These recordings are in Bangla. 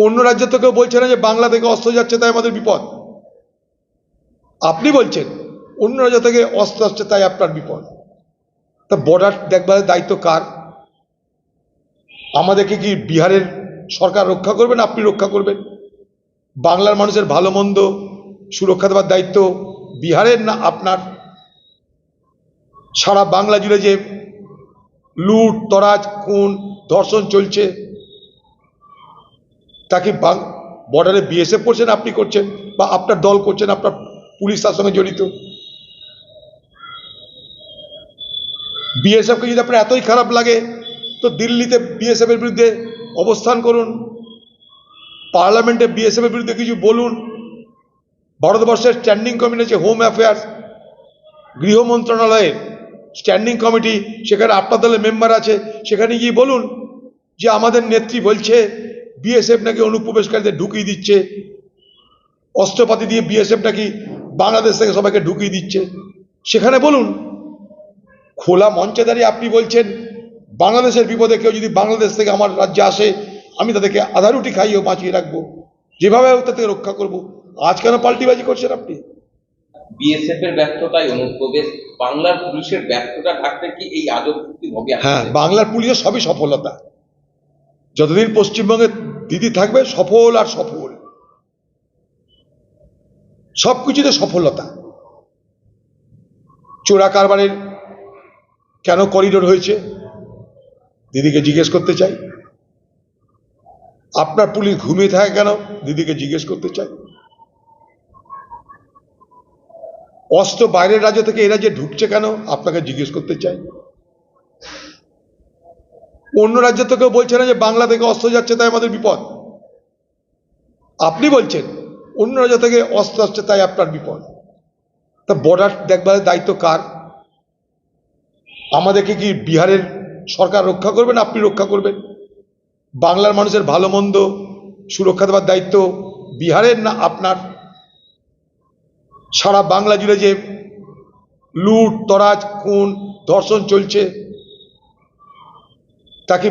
অন্য রাজ্য থেকেও বলছে না যে বাংলা থেকে অস্ত্র যাচ্ছে, তাই আমাদের বিপদ। আপনি বলছেন, অন্য রাজ্য থেকে অস্ত্র আসছে, তাই আপনার বিপদ। তা বর্ডার দেখবার দায়িত্ব কার? আমাদেরকে কি বিহারের সরকার রক্ষা করবেন, আপনি রক্ষা করবেন? বাংলার মানুষের ভালো মন্দ সুরক্ষা দেওয়ার দায়িত্ব বিহারের না আপনার? সারা বাংলা জুড়ে যে লুট, তরাজ, খুন, ধর্ষণ চলছে তাকে বর্ডারে বিএসএফ করছেন, আপনি করছেন, বা আপনার দল করছেন, আপনার পুলিশ তার সঙ্গে জড়িত। বিএসএফকে যদি আপনার এতই খারাপ লাগে, তো দিল্লিতে বিএসএফ এর বিরুদ্ধে অবস্থান করুন, পার্লামেন্টে বিএসএফ এর বিরুদ্ধে কিছু বলুন, ভারতবর্ষের স্ট্যান্ডিং কমিটি আছে হোম অ্যাফেয়ার্স গৃহ মন্ত্রণালয়ের স্ট্যান্ডিং কমিটি সেখানে আপনার দলের মেম্বার আছে, সেখানে গিয়ে বলুন যে আমাদের নেত্রী বলছে বিএসএফ নাকি অনুপ্রবেশকারীদের ঢুকিয়ে দিচ্ছে? অস্ত্রপাতি দিয়ে বিএসএফ নাকি বাংলাদেশ থেকে সবাইকে ঢুকিয়ে দিচ্ছে? সেখানে বলুন। খোলা মঞ্চে দাঁড়িয়ে আপনি বলছেন বাংলাদেশের বিপদে কেউ যদি বাংলাদেশ থেকে আমার রাজ্যে আসে আমি তাদেরকে আধা রুটি খাইয়েও বাঁচিয়ে রাখব। যেভাবে হোক তাদেরকে রক্ষা করব। আজ কেন পাল্টিবাজি করছেন আপনি? বিএসএফ এর ব্যর্থতায় অনুপ্রবেশ বাংলার পুলিশের ব্যর্থতা ঢাকতে কি এই আদব হবে? হ্যাঁ বাংলার পুলিশের সবই সফলতা। যতদিন পশ্চিমবঙ্গে দিদি থাকবে, সফল আর সফল। সব কিছুতে সফলতা। চোরা কারবারের কেন করিডোর হয়েছে? দিদিকে জিজ্ঞেস করতে চাই। আপনার পুলিশ ঘুমিয়ে থাকে কেন? দিদিকে জিজ্ঞেস করতে চাই। অস্ত্র বাইরের রাজ্য থেকে এই রাজ্যে ঢুকছে কেন? আপনাকে জিজ্ঞেস করতে চাই। অন্য রাজ্য থেকেও বলছে না যে বাংলা থেকে অস্ত্র যাচ্ছে তাই আমাদের বিপদ। আপনি বলছেন, অন্য রাজ্য থেকে অস্ত্র আসছে তাই আপনার বিপদ। তা বর্ডার দেখবার দায়িত্ব কার? আমাদেরকে কি বিহারের সরকার রক্ষা করবেন, আপনি রক্ষা করবেন? বাংলার মানুষের ভালো মন্দ সুরক্ষা দেওয়ার দায়িত্ব বিহারের না আপনার? সারা বাংলা জুড়ে যে লুট, তরাজ, খুন, ধর্ষণ চলছে তাকে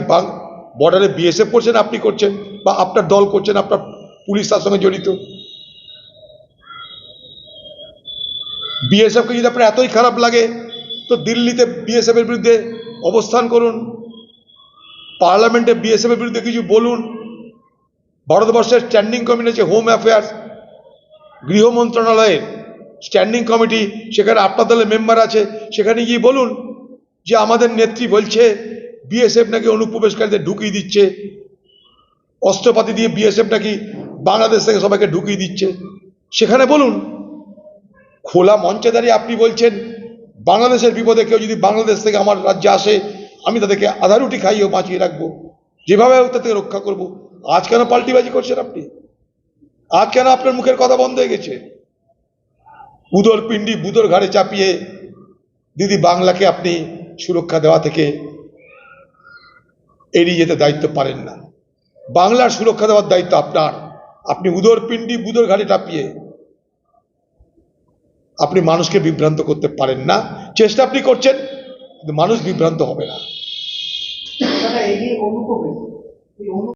বর্ডারে বিএসএফ করছেন আপনি করছেন? বা আপনার দল করছেন, আপনার পুলিশ তার সঙ্গে জড়িত? বিএসএফকে যদি আপনার এতই খারাপ লাগে, তো দিল্লিতে বিএসএফ এর বিরুদ্ধে অবস্থান করুন। পার্লামেন্টে বিএসএফ এর বিরুদ্ধে কিছু বলুন। ভারতবর্ষের স্ট্যান্ডিং কমিটি আছে হোম অ্যাফেয়ার্স গৃহ মন্ত্রণালয়ের স্ট্যান্ডিং কমিটি সেখানে আপনার দলের মেম্বার আছে, সেখানে গিয়ে বলুন যে আমাদের নেত্রী বলছে বিএসএফ নাকি অনুপ্রবেশকারীদের ঢুকিয়ে দিচ্ছে? অস্ত্রপাতি দিয়ে বিএসএফ নাকি বাংলাদেশ থেকে সবাইকে ঢুকিয়ে দিচ্ছে? সেখানে বলুন। খোলা মঞ্চে দাঁড়িয়ে আপনি বলছেন, বাংলাদেশের বিপদে কেউ যদি বাংলাদেশ থেকে আমার রাজ্যে আসে, আমি তাদেরকে আধা রুটি খাইয়েও বাঁচিয়ে রাখব। যেভাবে হোক তাদেরকে রক্ষা করব। আজ কেন পাল্টিবাজি করছেন আপনি? আজ কেন আপনার মুখের কথা বন্ধ হয়ে গেছে? উদর পিণ্ডি বুদর ঘাড়ে চাপিয়ে দিদি বাংলাকে আপনি সুরক্ষা দেওয়া থেকে এড়িয়ে যেতে দায়িত্ব পারেন না। বাংলার সুরক্ষা দেওয়ার দায়িত্ব আপনার। আপনি উদর পিণ্ডি বুদর ঘাটে টাপিয়ে আপনি মানুষকে বিভ্রান্ত করতে পারেন না। চেষ্টা আপনি করছেন, কিন্তু মানুষ বিভ্রান্ত হবে না।